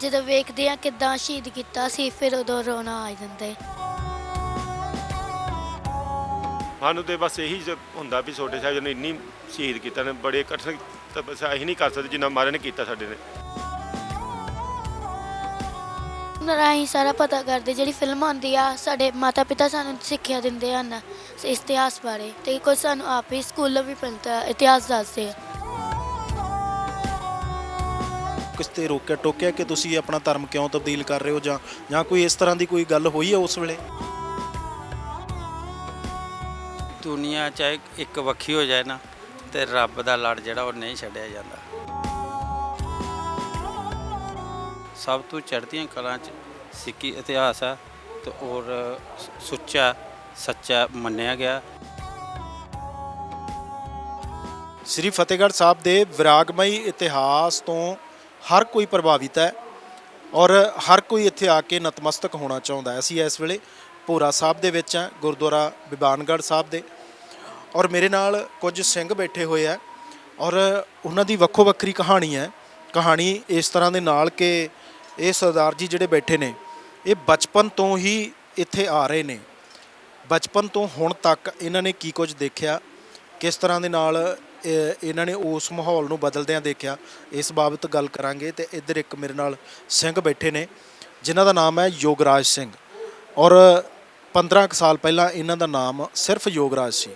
ਜਦੋਂ ਵੇਖਦੇ ਆ ਕਿਦਾਂ ਸ਼ਹੀਦ ਕੀਤਾ ਸੀ ਫਿਰ ਉਦੋਂ ਰੋਣਾ ਆ ਜਾਂਦਾ ਹੈ ਸਾਨੂੰ ਤੇ ਬਸ ਇਹੀ ਜ- ਹੁੰਦਾ ਵੀ ਛੋਟੇ ਸਾਹਿਬ ਨੇ ਇੰਨੀ ਸ਼ਹੀਦ ਕੀਤਾ ਨੇ ਬੜੇ ਕਠਿਨ ਤਪੱਸਿਆ ਅਸੀਂ ਨਹੀਂ ਕਰ ਸਕਦੇ ਜਿੰਨਾ ਮਹਾਰਾਜ ਨੇ ਕੀਤਾ ਸਾਡੇ ਨੇ। ਉਹਨਾਂ ਰਾਹੀਂ ਸਾਰਾ ਪਤਾ ਕਰਦੇ ਜਿਹੜੀ ਫਿਲਮ ਆਉਂਦੀ ਆ ਸਾਡੇ ਮਾਤਾ ਪਿਤਾ ਸਾਨੂੰ ਸਿੱਖਿਆ ਦਿੰਦੇ ਹਨ ਇਸ ਇਤਿਹਾਸ ਬਾਰੇ ਤੇ ਕੁਝ ਸਾਨੂੰ ਆਪ ਹੀ ਸਕੂਲੋਂ ਵੀ ਮਿਲਦਾ ਇਤਿਹਾਸ ਦੱਸਦੇ ਆ। ਕਿਸ ਤੇ ਰੋਕਿਆ ਟੋਕਿਆ ਕਿ ਤੁਸੀਂ ਆਪਣਾ ਧਰਮ ਕਿਉਂ ਤਬਦੀਲ ਕਰ ਰਹੇ ਹੋ ਜਾਂ ਜਾਂ ਕੋਈ ਇਸ ਤਰ੍ਹਾਂ ਦੀ ਕੋਈ ਗੱਲ ਹੋਈ ਹੈ ਉਸ ਵੇਲੇ? ਦੁਨੀਆ ਚਾਹੇ ਇੱਕ ਵੱਖੀ ਹੋ ਜਾਏ ਨਾ ਤੇ ਰੱਬ ਦਾ ਲੜ ਜਿਹੜਾ ਉਹ ਨਹੀਂ ਛੱਡਿਆ ਜਾਂਦਾ। ਸਭ ਤੋਂ ਚੜ੍ਹਦੀਆਂ ਕਲਾਂ 'ਚ ਸਿੱਖੀ ਇਤਿਹਾਸ ਆ ਤੇ ਔਰ ਸੁੱਚਾ ਸੱਚਾ ਮੰਨਿਆ ਗਿਆ। ਸ੍ਰੀ ਫਤਿਹਗੜ੍ਹ ਸਾਹਿਬ ਦੇ ਵਿਰਾਗਮਈ ਇਤਿਹਾਸ ਤੋਂ ਹਰ ਕੋਈ ਪ੍ਰਭਾਵਿਤ ਹੈ ਔਰ ਹਰ ਕੋਈ ਇੱਥੇ ਆ ਕੇ ਨਤਮਸਤਕ ਹੋਣਾ ਚਾਹੁੰਦਾ ਹੈ। ਅਸੀਂ ਇਸ ਵੇਲੇ ਭੋਰਾ ਸਾਹਿਬ ਦੇ ਵਿੱਚ ਹਾਂ, ਗੁਰਦੁਆਰਾ ਬਿਬਾਨਗੜ੍ਹ ਸਾਹਿਬ ਦੇ। ਔਰ ਮੇਰੇ ਨਾਲ ਕੁਝ ਸਿੰਘ ਬੈਠੇ ਹੋਏ ਆ ਔਰ ਉਹਨਾਂ ਦੀ ਵੱਖੋ ਵੱਖਰੀ ਕਹਾਣੀ ਹੈ। ਕਹਾਣੀ ਇਸ ਤਰ੍ਹਾਂ ਦੇ ਨਾਲ ਕਿ ਇਹ ਸਰਦਾਰ ਜੀ ਜਿਹੜੇ ਬੈਠੇ ਨੇ, ਇਹ ਬਚਪਨ ਤੋਂ ਹੀ ਇੱਥੇ ਆ ਰਹੇ ਨੇ। ਬਚਪਨ ਤੋਂ ਹੁਣ ਤੱਕ ਇਹਨਾਂ ਨੇ ਕੀ ਕੁਝ ਦੇਖਿਆ, ਕਿਸ ਤਰ੍ਹਾਂ ਦੇ ਨਾਲ ਇਹਨਾਂ ਨੇ ਉਸ ਮਾਹੌਲ ਨੂੰ ਬਦਲਦਿਆਂ ਦੇਖਿਆ। ਇਸ ਬਾਬਤ ਗੱਲ ਕਰਾਂਗੇ ਤੇ ਇੱਧਰ ਇੱਕ ਮੇਰੇ ਨਾਲ ਸਿੰਘ ਬੈਠੇ ਨੇ, ਜਿਨ੍ਹਾਂ ਦਾ ਨਾਮ ਹੈ ਯੋਗਰਾਜ ਸਿੰਘ। ਔਰ 15 ਕੁ ਸਾਲ ਪਹਿਲਾਂ ਇਹਨਾਂ ਦਾ ਨਾਮ ਸਿਰਫ ਯੋਗਰਾਜ ਸੀ।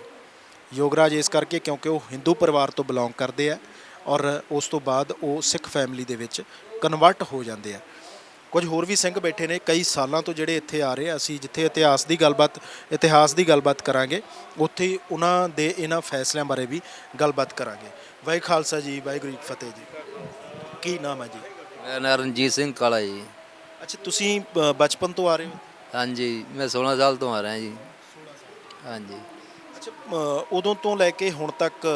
ਯੋਗਰਾਜ ਇਸ ਕਰਕੇ ਕਿਉਂਕਿ ਉਹ ਹਿੰਦੂ ਪਰਿਵਾਰ ਤੋਂ ਬਿਲੋਂਗ ਕਰਦੇ ਆ ਔਰ ਉਸ ਤੋਂ ਬਾਅਦ ਉਹ ਸਿੱਖ ਫੈਮਿਲੀ ਦੇ ਵਿੱਚ ਕਨਵਰਟ ਹੋ ਜਾਂਦੇ ਆ। ਕੁਝ ਹੋਰ ਵੀ ਸਿੰਘ ਬੈਠੇ ਨੇ ਕਈ ਸਾਲਾਂ ਤੋਂ ਜਿਹੜੇ ਇੱਥੇ ਆ ਰਹੇ ਆ ਅਸੀਂ ਜਿੱਥੇ ਇਤਿਹਾਸ ਦੀ ਗੱਲਬਾਤ ਇਤਿਹਾਸ ਦੀ ਗੱਲਬਾਤ ਕਰਾਂਗੇ ਉੱਥੇ ਉਹਨਾਂ ਦੇ ਇਹਨਾਂ ਫੈਸਲਿਆਂ ਬਾਰੇ ਵੀ ਗੱਲਬਾਤ ਕਰਾਂਗੇ। ਵਾਹਿ ਖਾਲਸਾ ਜੀ ਵਾਹਿਗੁਰੂ ਜੀ ਫਤਿਹ ਜੀ। ਕੀ ਨਾਮ ਹੈ ਜੀ? ਮੇਰਾ ਨਾਮ ਰਣਜੀਤ ਸਿੰਘ ਕਾਲਾ ਜੀ। ਅੱਛਾ ਤੁਸੀਂ ਬਚਪਨ ਤੋਂ ਆ ਰਹੇ ਹੋ? ਹਾਂਜੀ ਮੈਂ 16 ਸਾਲ ਤੋਂ ਆ ਰਿਹਾ ਜੀ। ਹਾਂਜੀ। ਅੱਛਾ ਉਦੋਂ ਤੋਂ ਲੈ ਕੇ ਹੁਣ ਤੱਕ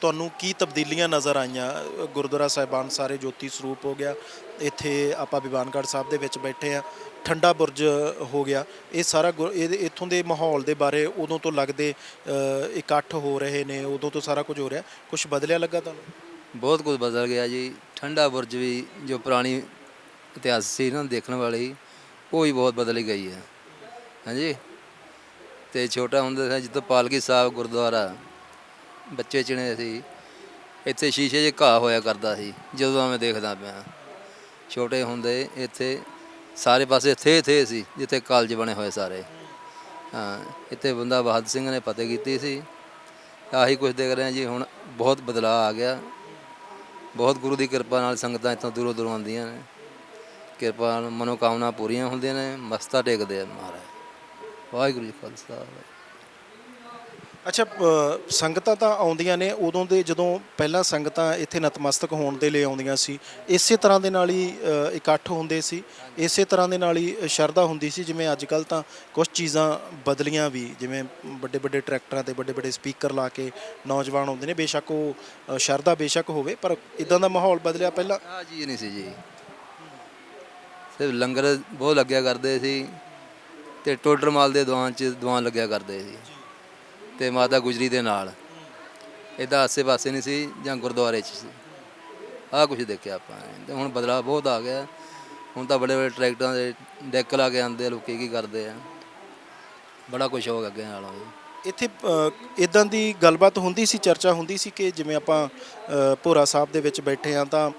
ਤੁਹਾਨੂੰ ਕੀ ਤਬਦੀਲੀਆਂ ਨਜ਼ਰ ਆਈਆਂ? ਗੁਰਦੁਆਰਾ ਸਾਹਿਬਾਨ ਸਾਰੇ ਜੋਤੀ ਸਰੂਪ ਹੋ ਗਿਆ। ਇੱਥੇ ਆਪਾਂ ਬਿਵਾਨਗੜ੍ਹ ਸਾਹਿਬ ਦੇ ਵਿੱਚ ਬੈਠੇ ਆ ਠੰਡਾ ਬੁਰਜ ਹੋ ਗਿਆ। ਇਹ ਸਾਰਾ ਗੁਰ- ਇਹਦੇ ਇੱਥੋਂ ਦੇ ਮਾਹੌਲ ਦੇ ਬਾਰੇ ਉਦੋਂ ਤੋਂ ਲੱਗਦੇ ਇਕੱਠ ਹੋ ਰਹੇ ਨੇ, ਉਦੋਂ ਤੋਂ ਸਾਰਾ ਕੁਝ ਹੋ ਰਿਹਾ। ਕੁਝ ਬਦਲਿਆ ਲੱਗਾ ਤੁਹਾਨੂੰ? ਬਹੁਤ ਕੁਝ ਬਦਲ ਗਿਆ ਜੀ। ਠੰਡਾ ਬੁਰਜ ਵੀ ਜੋ ਪੁਰਾਣੀ ਇਤਿਹਾਸ ਸੀ ਨਾ ਦੇਖਣ ਵਾਲੀ, ਉਹ ਵੀ ਬਹੁਤ ਬਦਲ ਗਈ ਹੈ। ਹਾਂਜੀ? ਤੇ ਛੋਟਾ ਹੁੰਦਾ ਸੀ ਜਿੱਦੋਂ ਪਾਲਕੀ ਸਾਹਿਬ ਗੁਰਦੁਆਰਾ ਬੱਚੇ ਚਿਣੇ ਸੀ। ਇੱਥੇ ਸ਼ੀਸ਼ੇ 'ਚ ਘਾਹ ਹੋਇਆ ਕਰਦਾ ਸੀ, ਜਦੋਂ ਮੈਂ ਦੇਖਦਾ ਪਿਆ। ਛੋਟੇ ਹੁੰਦੇ ਇੱਥੇ, ਸਾਰੇ ਪਾਸੇ ਥੇ ਥੇ ਸੀ, ਜਿੱਥੇ ਕਾਲਜ ਬਣੇ ਹੋਏ ਸਾਰੇ। ਹਾਂ, ਇੱਥੇ ਬੰਦਾ ਬਹਾਦਰ ਸਿੰਘ ਨੇ ਫਤਿਹ ਕੀਤੀ ਸੀ। ਆਹੀ ਕੁਝ ਦੇਖ ਰਹੇ ਹਾਂ ਜੀ, ਹੁਣ ਬਹੁਤ ਬਦਲਾਅ ਆ ਗਿਆ। ਬਹੁਤ ਗੁਰੂ ਦੀ ਕਿਰਪਾ ਨਾਲ ਸੰਗਤਾਂ ਇੱਥੋਂ ਦੂਰੋਂ ਦੂਰੋਂ ਆਉਂਦੀਆਂ ਨੇ। ਕਿਰਪਾ ਨਾਲ ਮਨੋਕਾਮਨਾ ਪੂਰੀਆਂ ਹੁੰਦੀਆਂ ਨੇ, ਮਸਤਾ ਟੇਕਦੇ ਆ ਮਹਾਰਾਜ। ਵਾਹਿਗੁਰੂ ਜੀ ਕਾ ਖਾਲਸਾ ਅੱਛਾ ਸੰਗਤਾਂ ਤਾਂ ਆਉਂਦੀਆਂ ਨੇ, ਉਦੋਂ ਦੇ ਜਦੋਂ ਪਹਿਲਾਂ ਸੰਗਤਾਂ ਇੱਥੇ ਨਤਮਸਤਕ ਹੋਣ ਦੇ ਲਈ ਆਉਂਦੀਆਂ ਸੀ, ਇਸੇ ਤਰ੍ਹਾਂ ਦੇ ਨਾਲ ਹੀ ਇਕੱਠ ਹੁੰਦੇ ਸੀ, ਇਸੇ ਤਰ੍ਹਾਂ ਦੇ ਨਾਲ ਹੀ ਸ਼ਰਧਾ ਹੁੰਦੀ ਸੀ, ਜਿਵੇਂ ਅੱਜ ਕੱਲ ਤਾਂ ਕੁਝ ਚੀਜ਼ਾਂ ਬਦਲੀਆਂ ਵੀ, ਜਿਵੇਂ ਵੱਡੇ ਵੱਡੇ ਟਰੈਕਟਰਾਂ ਤੇ ਵੱਡੇ ਵੱਡੇ ਸਪੀਕਰ ਲਾ ਕੇ ਨੌਜਵਾਨ ਆਉਂਦੇ ਨੇ, ਬੇਸ਼ੱਕ ਉਹ ਸ਼ਰਧਾ ਬੇਸ਼ੱਕ ਹੋਵੇ, ਪਰ ਇਦਾਂ ਦਾ ਮਾਹੌਲ ਬਦਲਿਆ ਪਹਿਲਾਂ? ਆ ਚੀਜ਼ ਨਹੀਂ ਸੀ ਜੀ। ਸਿਰਫ ਲੰਗਰ ਬਹੁਤ ਲੱਗਿਆ ਕਰਦੇ ਸੀ ਤੇ ਟੋਡਰ ਮਾਲ ਦੇ ਦੁਆਨ ਚ ਦੁਆਨ ਲੱਗਿਆ ਕਰਦੇ ਸੀ। ਤੇ ਮਾਤਾ ਗੁਜਰੀ ਦੇ ਨਾਲ। ਇਹਦਾ ਆਸੇ ਪਾਸੇ ਨਹੀਂ ਸੀ ਜਾਂ ਗੁਰਦੁਆਰੇ ਚ ਸੀ। ਆਹ ਕੁਝ ਦੇਖਿਆ ਆਪਾਂ ਨੇ। ਤੇ ਹੁਣ ਬਦਲਾਅ ਬਹੁਤ ਆ ਗਿਆ। ਹੁਣ ਤਾਂ ਬੜੇ ਬੜੇ ਟਰੈਕਟਰਾਂ ਦੇ ਡੈਕ ਲਾ ਕੇ ਆਉਂਦੇ ਆ, ਲੋਕੀ ਕੀ ਕਰਦੇ ਆ। ਬੜਾ ਕੁਝ ਹੋ ਗਿਆ ਅੱਗੇ ਨਾਲੋਂ ਇੱਥੇ ਇਦਾਂ ਦੀ ਗੱਲਬਾਤ ਹੁੰਦੀ ਸੀ, ਚਰਚਾ ਹੁੰਦੀ ਸੀ ਕਿ ਜਿਵੇਂ ਆਪਾਂ ਭੋਰਾ ਸਾਹਿਬ ਦੇ ਵਿੱਚ ਬੈਠੇ ਆ ਤਾਂ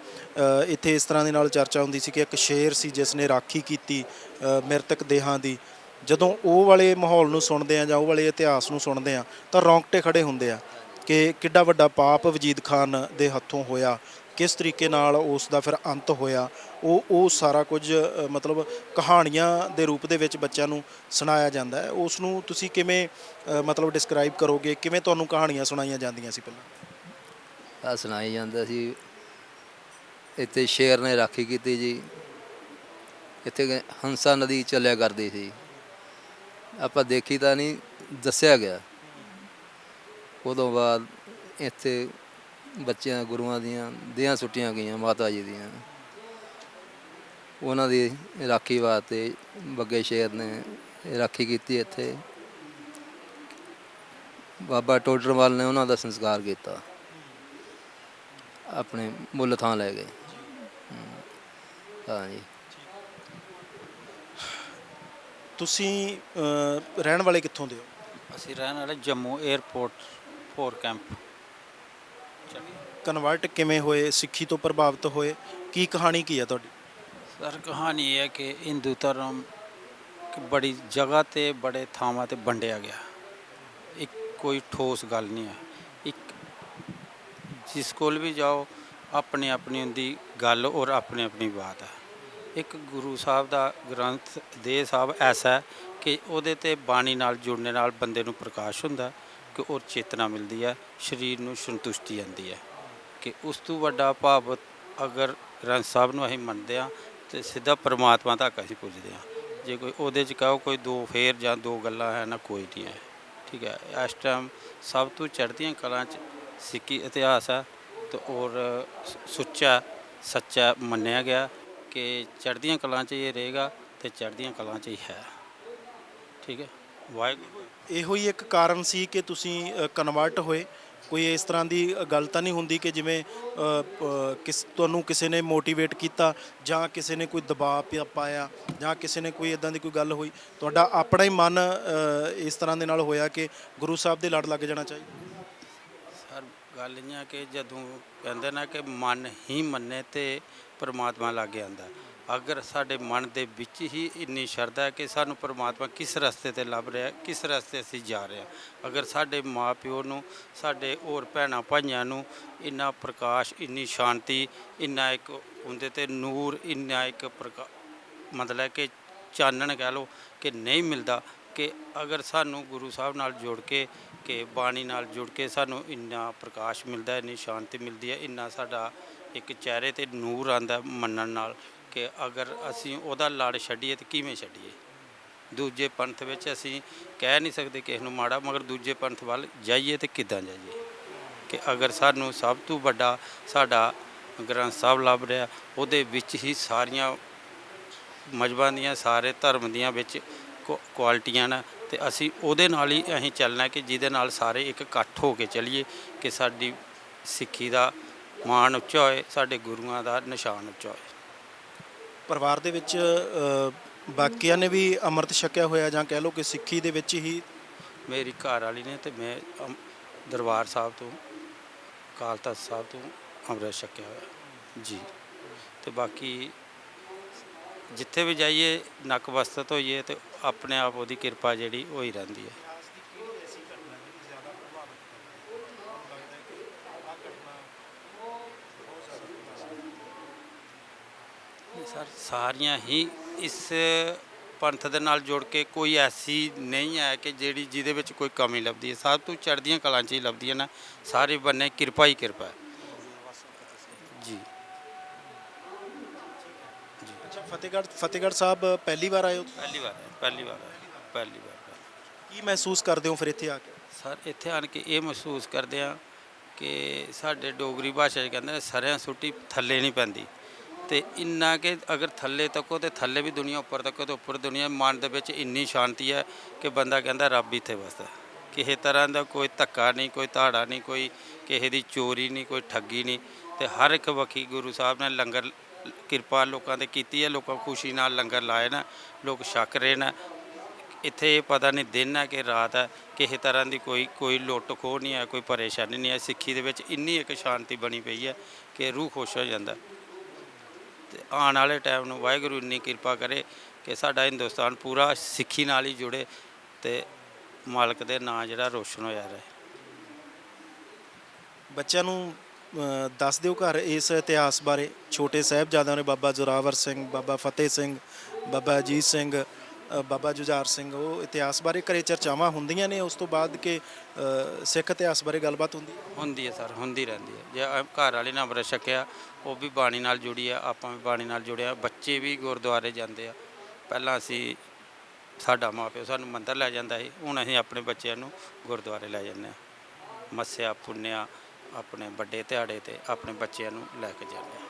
ਇੱਥੇ ਇਸ ਤਰ੍ਹਾਂ ਦੇ ਨਾਲ ਚਰਚਾ ਹੁੰਦੀ ਸੀ ਕਿ ਇੱਕ ਸ਼ੇਰ ਸੀ ਜਿਸ ਨੇ ਰਾਖੀ ਕੀਤੀ ਮ੍ਰਿਤਕ ਦੇਹਾਂ ਦੀ। ਜਦੋਂ ਉਹ ਵਾਲੇ ਮਾਹੌਲ ਨੂੰ ਸੁਣਦੇ ਆ ਜਾਂ ਉਹ ਵਾਲੇ ਇਤਿਹਾਸ ਨੂੰ ਸੁਣਦੇ ਆ, ਤਾਂ ਰੌਂਗਟੇ ਖੜੇ ਹੁੰਦੇ ਆ ਕਿ ਕਿੱਡਾ ਵੱਡਾ ਪਾਪ ਵਜੀਦ ਖਾਨ ਦੇ ਹੱਥੋਂ ਹੋਇਆ, ਕਿਸ ਤਰੀਕੇ ਨਾਲ ਉਸ ਦਾ ਫਿਰ ਅੰਤ ਹੋਇਆ, ਉਹ ਉਹ ਸਾਰਾ ਕੁਝ ਮਤਲਬ ਕਹਾਣੀਆਂ ਦੇ ਰੂਪ ਦੇ ਵਿੱਚ ਬੱਚਿਆਂ ਨੂੰ ਸੁਣਾਇਆ ਜਾਂਦਾ ਹੈ। ਉਸ ਨੂੰ ਤੁਸੀਂ ਕਿਵੇਂ ਮਤਲਬ ਡਿਸਕ੍ਰਾਈਬ ਕਰੋਗੇ? ਕਿਵੇਂ ਤੁਹਾਨੂੰ ਕਹਾਣੀਆਂ ਸੁਣਾਈਆਂ ਜਾਂਦੀਆਂ ਸੀ ਪਹਿਲਾਂ? ਆ ਸੁਣਾਈ ਜਾਂਦਾ ਸੀ। ਇੱਥੇ ਸ਼ੇਰ ਨੇ ਰਾਖੀ ਕੀਤੀ ਜੀ। ਇੱਥੇ ਹੰਸਾ ਨਦੀ ਚੱਲਿਆ ਕਰਦੀ ਸੀ। ਆਪਾਂ ਦੇਖੀ ਤਾਂ ਨਹੀਂ, ਦੱਸਿਆ ਗਿਆ। ਉਦੋਂ ਬਾਅਦ ਇੱਥੇ ਬੱਚਿਆਂ, ਗੁਰੂਆਂ ਦੀਆਂ ਦੇਹਾਂ ਸੁੱਟੀਆਂ ਗਈਆਂ ਮਾਤਾ ਜੀ ਦੀਆਂ। ਉਹਨਾਂ ਦੀ ਰਾਖੀ ਵਾਸਤੇ ਬੱਗੇ ਸ਼ੇਰ ਨੇ ਰਾਖੀ ਕੀਤੀ ਇੱਥੇ। ਬਾਬਾ ਟੋਡਰਵਾਲ ਨੇ ਉਹਨਾਂ ਦਾ ਸੰਸਕਾਰ ਕੀਤਾ। ਆਪਣੇ ਮੁੱਲ ਥਾਂ ਲੈ ਗਏ। ਹਾਂਜੀ ਹਾਂ ਜੀ ਤੁਸੀਂ ਰਹਿਣ ਵਾਲੇ ਕਿੱਥੋਂ ਦੇ ਹੋ? ਅਸੀਂ ਰਹਿਣ ਵਾਲੇ Jammu airport four camp. Convert ਕਿਵੇਂ ਹੋਏ? ਸਿੱਖੀ ਤੋਂ ਪ੍ਰਭਾਵਿਤ ਹੋਏ? ਕੀ ਕਹਾਣੀ ਕੀ ਹੈ ਤੁਹਾਡੀ? ਸਰ ਕਹਾਣੀ ਇਹ ਹੈ ਕਿ ਹਿੰਦੂ ਧਰਮ ਬੜੀ ਜਗ੍ਹਾ ਤੇ ਬੜੇ ਥਾਵਾਂ ਤੇ ਵੰਡਿਆ ਗਿਆ। ਇੱਕ ਕੋਈ ਠੋਸ ਗੱਲ ਨਹੀਂ ਹੈ। ਇੱਕ ਜਿਸ ਕੋਲ ਵੀ ਜਾਓ ਆਪਣੀ ਆਪਣੀ ਹੁੰਦੀ ਗੱਲ ਔਰ ਆਪਣੀ ਆਪਣੀ ਬਾਤ ਹੈ। ਇੱਕ ਗੁਰੂ ਸਾਹਿਬ ਦਾ ਗ੍ਰੰਥ ਦੇ ਸਾਹਿਬ ਐਸਾ ਹੈ ਕਿ ਉਹਦੇ ਤੇ ਬਾਣੀ ਨਾਲ ਜੁੜਨੇ ਨਾਲ ਬੰਦੇ ਨੂੰ ਪ੍ਰਕਾਸ਼ ਹੁੰਦਾ ਕਿ ਉਹ ਚੇਤਨਾ ਮਿਲਦੀ ਹੈ, ਸਰੀਰ ਨੂੰ ਸੰਤੁਸ਼ਟੀ ਆਉਂਦੀ ਹੈ। ਕਿ ਉਸ ਤੋਂ ਵੱਡਾ ਭਾਵ ਅਗਰ ਗ੍ਰੰਥ ਸਾਹਿਬ ਨੂੰ ਅਸੀਂ ਮੰਨਦੇ ਹਾਂ ਤੇ ਸਿੱਧਾ ਪਰਮਾਤਮਾ ਤੱਕ ਅਸੀਂ ਪੁੱਜਦੇ ਹਾਂ। ਜੇ ਕੋਈ ਉਹਦੇ ਚ ਕਹੋ ਕੋਈ ਦੋ ਫੇਰ ਜਾਂ ਦੋ ਗੱਲਾਂ ਹੈ ਨਾ ਕੋਈ ਨਹੀਂ ਹੈ। ਠੀਕ ਹੈ, ਇਸ ਟਾਈਮ ਸਭ ਤੋਂ ਚੜ੍ਹਦੀਆਂ ਕਲਾਂ ਚ ਸਿੱਖੀ ਇਤਿਹਾਸ ਹੈ ਤੇ ਔਰ ਸੁੱਚਾ ਸੱਚਾ ਮੰਨਿਆ ਗਿਆ। ਕਿ ਚੜ੍ਹਦੀਆਂ ਕਲਾਂ ਚ ਇਹ ਰਹੇਗਾ ਤੇ ਚੜ੍ਹਦੀਆਂ ਕਲਾਂ ਚ ਹੀ ਹੈ। ਠੀਕ ਹੈ? ਵਾਹਿਗੁਰੂ। ਇਹੋ ਹੀ ਇੱਕ ਕਾਰਨ ਸੀ ਕਿ ਤੁਸੀਂ ਕਨਵਰਟ ਹੋਏ। ਕੋਈ ਇਸ ਤਰ੍ਹਾਂ ਦੀ ਗੱਲ ਤਾਂ ਨਹੀਂ ਹੁੰਦੀ ਕਿ ਜਿਵੇਂ ਕਿਸ ਤੁਹਾਨੂੰ ਕਿਸੇ ਨੇ ਮੋਟੀਵੇਟ ਕੀਤਾ ਜਾਂ ਕਿਸੇ ਨੇ ਕੋਈ ਦਬਾਅ ਪਿਆ ਪਾਇਆ ਜਾਂ ਕਿਸੇ ਨੇ ਕੋਈ ਇਦਾਂ ਦੀ ਕੋਈ ਗੱਲ ਹੋਈ। ਤੁਹਾਡਾ ਆਪਣਾ ਹੀ ਮਨ ਇਸ ਤਰ੍ਹਾਂ ਦੇ ਨਾਲ ਹੋਇਆ ਕਿ ਗੁਰੂ ਸਾਹਿਬ ਦੇ ਲੜ ਲੱਗ ਜਾਣਾ ਚਾਹੀਦਾ। ਸਰ ਗੱਲ ਇਹ ਆ ਕਿ ਜਦੋਂ ਕਹਿੰਦੇ ਨਾ ਕਿ ਮਨ ਹੀ ਮੰਨੇ ਤੇ ਪਰਮਾਤਮਾ ਲਾਗੇ ਆਂਦਾ। ਅਗਰ ਸਾਡੇ ਮਨ ਦੇ ਵਿੱਚ ਹੀ ਇੰਨੀ ਸ਼ਰਧਾ ਹੈ ਕਿ ਸਾਨੂੰ ਪਰਮਾਤਮਾ ਕਿਸ ਰਸਤੇ ਤੇ ਲੱਭ ਰਿਹਾ, ਕਿਸ ਰਸਤੇ ਅਸੀਂ ਜਾ ਰਹੇ ਹਾਂ। ਅਗਰ ਸਾਡੇ ਮਾਪਿਓ ਨੂੰ, ਸਾਡੇ ਹੋਰ ਭੈਣਾਂ ਭਾਈਆਂ ਨੂੰ ਇੰਨਾ ਪ੍ਰਕਾਸ਼, ਇੰਨੀ ਸ਼ਾਂਤੀ, ਇੰਨਾ ਇੱਕ ਉਹਦੇ ਤੇ ਨੂਰ, ਇੰਨਾ ਇੱਕ ਪ੍ਰਕਾ, ਮਤਲਬ ਕਿ ਚਾਨਣ ਕਹਿ ਲਓ ਕਿ ਨਹੀਂ ਮਿਲਦਾ ਕਿ ਅਗਰ ਸਾਨੂੰ ਗੁਰੂ ਸਾਹਿਬ ਨਾਲ ਜੋੜ ਕੇ, ਕਿ ਬਾਣੀ ਨਾਲ ਜੁੜ ਕੇ ਸਾਨੂੰ ਇੰਨਾ ਪ੍ਰਕਾਸ਼ ਮਿਲਦਾ, ਇੰਨੀ ਸ਼ਾਂਤੀ ਮਿਲਦੀ ਹੈ, ਇੰਨਾ ਸਾਡਾ ਇੱਕ ਚਿਹਰੇ ਤੇ ਨੂਰ ਆਂਦਾ ਮੰਨਣ ਨਾਲ ਕਿ ਅਗਰ ਅਸੀਂ ਉਹਦਾ ਲੜ ਛੱਡੀਏ ਤੇ ਕਿਵੇਂ ਛੱਡੀਏ? ਦੂਜੇ ਪੰਥ ਵਿੱਚ ਅਸੀਂ ਕਹਿ ਨਹੀਂ ਸਕਦੇ ਕਿਸੇ ਨੂੰ ਮਾੜਾ, ਮਗਰ ਦੂਜੇ ਪੰਥ ਵੱਲ ਜਾਈਏ ਤੇ ਕਿੱਦਾਂ ਜਾਈਏ? ਕਿ ਅਗਰ ਸਾਨੂੰ ਸਭ ਤੋਂ ਵੱਡਾ ਸਾਡਾ ਗ੍ਰੰਥ ਸਾਹਿਬ ਲੱਭ ਰਿਹਾ, ਉਹਦੇ ਵਿੱਚ ਹੀ ਸਾਰੀਆਂ ਮਜ਼ਹਬਾਂ ਦੀਆਂ, ਸਾਰੇ ਧਰਮ ਦੀਆਂ ਵਿੱਚ ਕੁਆਲਿਟੀਆਂ ਨੇ ਤੇ ਅਸੀਂ ਉਹਦੇ ਨਾਲ ਹੀ ਅਸੀਂ ਚੱਲਣਾ ਕਿ ਜਿਹਦੇ ਨਾਲ ਸਾਰੇ ਇੱਕ ਇਕੱਠ ਹੋ ਕੇ ਚੱਲੀਏ ਕਿ ਸਾਡੀ ਸਿੱਖੀ ਦਾ ਮਾਣ ਉੱਚਾ ਹੋਏ ਸਾਡੇ ਗੁਰੂਆਂ ਦਾ ਨਿਸ਼ਾਨ ਉੱਚਾ ਹੋਏ ਪਰਿਵਾਰ ਦੇ ਵਿੱਚ ਅ, ਬਾਕੀਆਂ ਨੇ ਵੀ ਅੰਮ੍ਰਿਤ ਛਕਿਆ ਹੋਇਆ ਜਾਂ ਕਹਿ ਲਓ ਕਿ ਸਿੱਖੀ ਦੇ ਵਿੱਚ ਹੀ ਮੇਰੀ ਘਰ ਵਾਲੀ ਨੇ ਤੇ ਮੈਂ ਅਮ- ਦਰਬਾਰ ਸਾਹਿਬ ਤੋਂ ਅਕਾਲ ਤਖਤ ਸਾਹਿਬ ਤੋਂ ਅੰਮ੍ਰਿਤ ਛਕਿਆ ਹੋਇਆ। ਜੀ। ਤੇ ਬਾਕੀ ਜਿੱਥੇ ਵੀ ਜਾਈਏ ਨੱਕ ਵਸਤਤ ਹੋਈਏ ਤੇ ਆਪਣੇ ਆਪ ਉਹਦੀ ਕਿਰਪਾ ਜਿਹੜੀ ਹੋਈ ਰਹਿੰਦੀ ਹੈ। ਸਰ ਸਾਰੀਆਂ ਹੀ ਇਸ ਪੰਥ ਦੇ ਨਾਲ ਜੁੜ ਕੇ ਕੋਈ ਐਸੀ ਨਹੀਂ ਹੈ ਕਿ ਜਿਹੜੀ ਜਿਹਦੇ ਵਿੱਚ ਕੋਈ ਕਮੀ ਲੱਭਦੀ ਹੈ। ਸਭ ਤੋਂ ਚੜ੍ਹਦੀਆਂ ਕਲਾਂ 'ਚ ਹੀ ਲੱਭਦੀਆਂ ਨੇ ਸਾਰੇ ਬੰਨੇ ਕਿਰਪਾ ਹੀ ਕਿਰਪਾ ਹੈ। ਜੀ। ਅੱਛਾ ਫਤਿਹਗੜ੍ਹ ਫਤਿਹਗੜ੍ਹ ਸਾਹਿਬ ਪਹਿਲੀ ਵਾਰ ਆਏ ਹੋ? ਤੁਸੀਂ? ਪਹਿਲੀ ਵਾਰ ਹੈ, ਪਹਿਲੀ ਵਾਰ ਹੈ, ਪਹਿਲੀ ਵਾਰ ਹੈ। ਕੀ ਮਹਿਸੂਸ ਕਰਦੇ ਹੋ ਫਿਰ ਇੱਥੇ ਆ ਕੇ? ਸਰ ਇੱਥੇ ਆਣ ਕੇ ਇਹ ਮਹਿਸੂਸ ਕਰਦੇ ਆ ਕਿ ਸਾਡੇ ਡੋਗਰੀ ਭਾਸ਼ਾ 'ਚ ਕਹਿੰਦੇ ਨੇ ਸਰਿਆਂ ਸੁੱਟੀ ਥੱਲੇ ਨਹੀਂ ਪੈਂਦੀ। ਤੇ ਇੰਨਾ ਕਿ ਅਗਰ ਥੱਲੇ ਤੱਕੋ ਤੇ ਥੱਲੇ ਵੀ ਦੁਨੀਆ, ਉੱਪਰ ਤੱਕੋ ਤੇ ਉੱਪਰ ਦੁਨੀਆ, ਮਨ ਦੇ ਵਿੱਚ ਇੰਨੀ ਸ਼ਾਂਤੀ ਹੈ ਕਿ ਬੰਦਾ ਕਹਿੰਦਾ ਰੱਬ ਇੱਥੇ ਵਸਦਾ। ਕਿਸੇ ਤਰ੍ਹਾਂ ਦਾ ਕੋਈ ਧੱਕਾ ਨਹੀਂ, ਕੋਈ ਧਾੜਾ ਨਹੀਂ, ਕੋਈ ਕਿਸੇ ਦੀ ਚੋਰੀ ਨਹੀਂ, ਕੋਈ ਠੱਗੀ ਨਹੀਂ। ਤੇ ਹਰ ਇੱਕ ਵਕੀ ਗੁਰੂ ਸਾਹਿਬ ਨੇ ਲੰਗਰ, ਕਿਰਪਾ ਲੋਕਾਂ ਤੇ ਕੀਤੀ ਹੈ। ਲੋਕਾਂ ਖੁਸ਼ੀ ਨਾਲ ਲੰਗਰ ਲਾਏ ਨਾ, ਲੋਕ ਛਕ ਰਹੇ ਨੇ। ਇੱਥੇ ਇਹ ਪਤਾ ਨਹੀਂ ਦਿਨ ਹੈ ਕਿ ਰਾਤ ਹੈ ਕਿਸੇ ਤਰ੍ਹਾਂ ਦੀ ਕੋਈ ਕੋਈ ਲੁੱਟ ਖੋਹ ਨਹੀਂ ਹੈ ਕੋਈ ਪਰੇਸ਼ਾਨੀ ਨਹੀਂ ਹੈ। ਸਿੱਖੀ ਦੇ ਵਿੱਚ ਇੰਨੀ ਇੱਕ ਸ਼ਾਂਤੀ ਬਣੀ ਪਈ ਹੈ ਕਿ ਰੂਹ ਖੁਸ਼ ਹੋ ਜਾਂਦਾ ਤੇ ਆਉਣ ਵਾਲੇ ਟਾਈਮ ਨੂੰ ਵਾਹਿਗੁਰੂ ਇੰਨੀ ਕਿਰਪਾ ਕਰੇ ਕਿ ਸਾਡਾ ਹਿੰਦੁਸਤਾਨ ਪੂਰਾ ਸਿੱਖੀ ਨਾਲ ਹੀ ਜੁੜੇ ਤੇ ਮਾਲਕ ਦੇ ਨਾਂ ਜਿਹੜਾ ਰੋਸ਼ਨ ਹੋਇਆ ਰਹੇ। ਬੱਚਿਆਂ ਨੂੰ ਅ, ਦੱਸ ਦਿਓ ਘਰ ਇਸ ਇਤਿਹਾਸ ਬਾਰੇ। ਛੋਟੇ ਸਾਹਿਬਜ਼ਾਦਿਆਂ ਨੇ ਬਾਬਾ ਜ਼ੋਰਾਵਰ ਸਿੰਘ ਬਾਬਾ ਫਤਿਹ ਸਿੰਘ ਬਾਬਾ ਅਜੀਤ ਸਿੰਘ ਬਾਬਾ ਜੁਝਾਰ ਸਿੰਘ ਉਹ ਇਤਿਹਾਸ ਬਾਰੇ ਘਰੇ ਚਰਚਾਵਾਂ ਹੁੰਦੀਆਂ ਨੇ ਉਸ ਤੋਂ ਬਾਅਦ ਕਿ ਸਿੱਖ ਇਤਿਹਾਸ ਬਾਰੇ ਗੱਲਬਾਤ ਹੁੰਦੀ ਹੈ? ਹੁੰਦੀ ਹੈ ਸਰ ਹੁੰਦੀ ਰਹਿੰਦੀ ਹੈ। ਜੇ ਘਰ ਵਾਲੇ ਨਾਲ ਅੰਮ੍ਰਿਤ ਛਕਿਆ ਉਹ ਵੀ ਬਾਣੀ ਨਾਲ ਜੁੜੀ ਆ ਆਪਾਂ ਵੀ ਬਾਣੀ ਨਾਲ ਜੁੜਿਆ ਬੱਚੇ ਵੀ ਗੁਰਦੁਆਰੇ ਜਾਂਦੇ ਆ। ਪਹਿਲਾਂ ਅਸੀਂ ਸਾਡਾ ਮਾਪਿਓ ਸਾਨੂੰ ਮੰਦਰ ਲੈ ਜਾਂਦਾ ਸੀ ਹੁਣ ਅਸੀਂ ਆਪਣੇ ਬੱਚਿਆਂ ਨੂੰ ਗੁਰਦੁਆਰੇ ਲੈ ਜਾਂਦੇ ਆ ਮੱਸਿਆ ਪੁੰਨਿਆ ਆਪਣੇ ਵੱਡੇ ਦਿਹਾੜੇ ਤੇ ਆਪਣੇ ਬੱਚਿਆਂ ਨੂੰ ਲੈ ਕੇ ਜਾਂਦੇ ਆ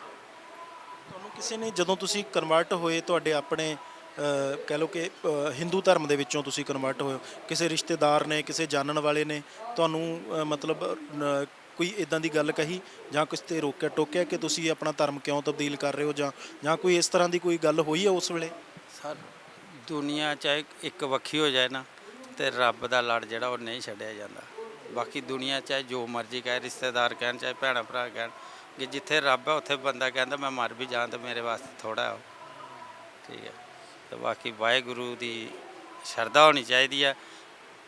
ਤੁਹਾਨੂੰ ਕਿਸੇ ਨੇ ਜਦੋਂ ਤੁਸੀਂ ਕਨਵਰਟ ਹੋਏ ਤੁਹਾਡੇ ਆਪਣੇ ਕਹਿ ਲਓ ਕਿ ਹਿੰਦੂ ਧਰਮ ਦੇ ਵਿੱਚੋਂ ਤੁਸੀਂ ਕਨਵਰਟ ਹੋਏ ਹੋ। ਕਿਸੇ ਰਿਸ਼ਤੇਦਾਰ ਨੇ, ਕਿਸੇ ਜਾਣਨ ਵਾਲੇ ਨੇ ਤੁਹਾਨੂੰ ਮਤਲਬ ਕੋਈ ਇਦਾਂ ਦੀ ਗੱਲ ਕਹੀ ਜਾਂ ਕਿਸ ਤੇ ਰੋਕਿਆ, ਟੋਕਿਆ ਕਿ ਤੁਸੀਂ ਆਪਣਾ ਧਰਮ ਕਿਉਂ ਤਬਦੀਲ ਕਰ ਰਹੇ ਹੋ ਜਾਂ ਜਾਂ ਕੋਈ ਇਸ ਤਰ੍ਹਾਂ ਦੀ ਕੋਈ ਗੱਲ ਹੋਈ ਹੈ ਉਸ ਵੇਲੇ? ਸਰ, ਦੁਨੀਆ ਚਾਹੇ ਇੱਕ ਵੱਖੀ ਹੋ ਜਾਏ ਨਾ, ਤੇ ਰੱਬ ਦਾ ਲੜ ਜਿਹੜਾ ਉਹ ਨਹੀਂ ਛੱਡਿਆ ਜਾਂਦਾ। ਬਾਕੀ ਦੁਨੀਆ ਚਾਹੇ ਜੋ ਮਰਜ਼ੀ ਕਹੇ, ਰਿਸ਼ਤੇਦਾਰ ਕਹਿਣ, ਚਾਹੇ ਭੈਣਾ ਭਰਾ ਕਹਿਣ, ਕਿ ਜਿੱਥੇ ਰੱਬ ਹੈ ਉੱਥੇ ਬੰਦਾ ਕਹਿੰਦਾ, ਮੈਂ ਮਰ ਵੀ ਜਾਂ ਤੇ ਮੇਰੇ ਵਾਸਤੇ ਥੋੜਾ ਹੈ ਠੀਕ ਹੈ। ਤੇ ਬਾਕੀ ਵਾਹਿਗੁਰੂ ਦੀ ਸ਼ਰਧਾ ਹੋਣੀ ਚਾਹੀਦੀ ਹੈ